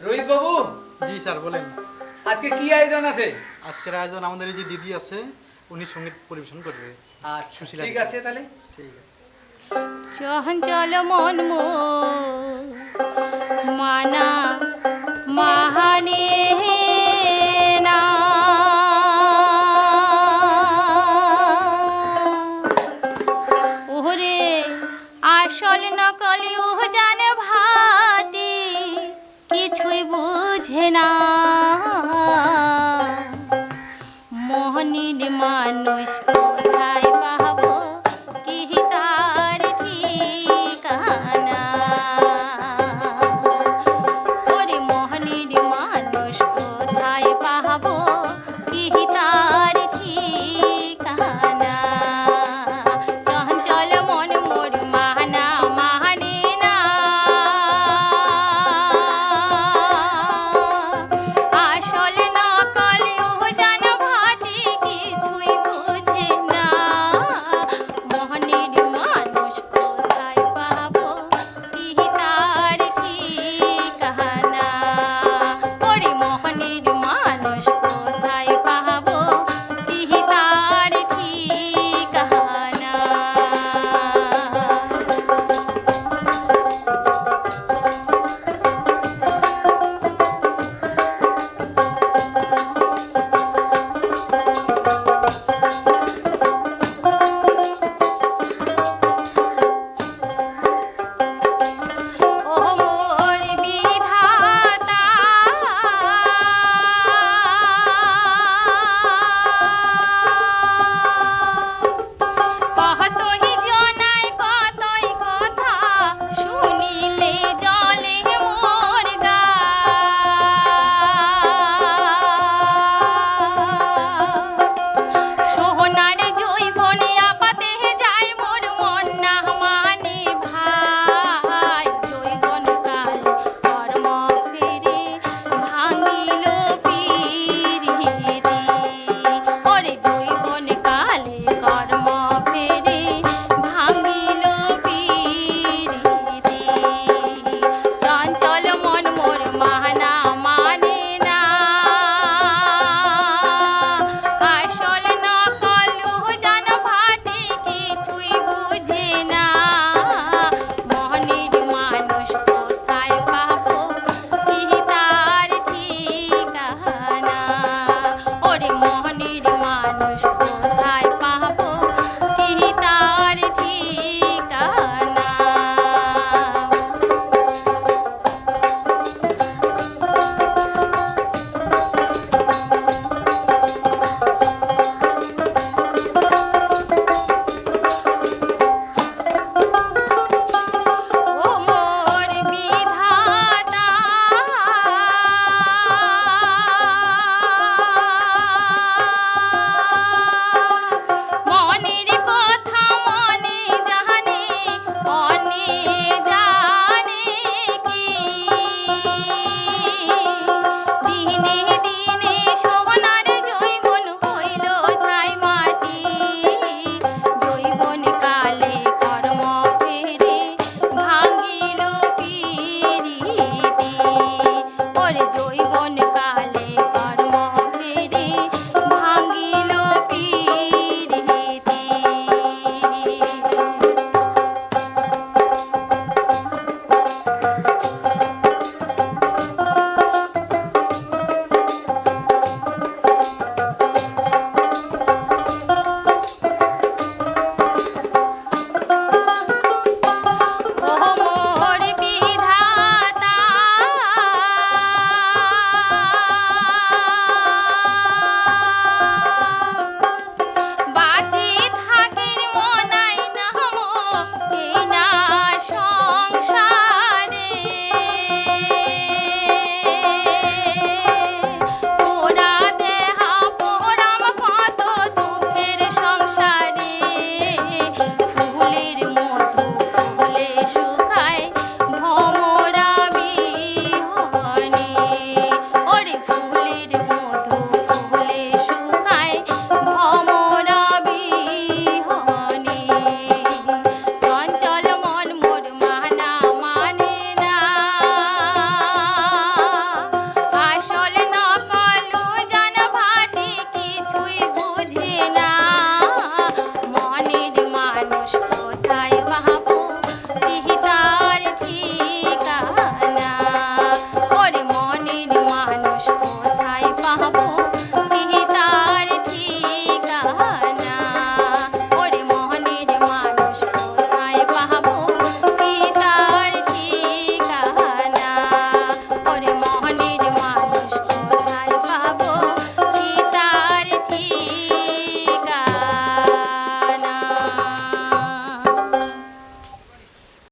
রোহিত বাবু জি sir বলেন। আজকে কি আয়োজন আছে? আজকের আয়োজন আমাদের এই যে দিদি আছে উনি সংগীত পরিবেশন করবে। আচ্ছা ঠিক আছে তাহলে। ঠিক আছে। চঞ্চল মন মো মানা মাহানে বুঝে না। মোহনীর মানুষ Thank you.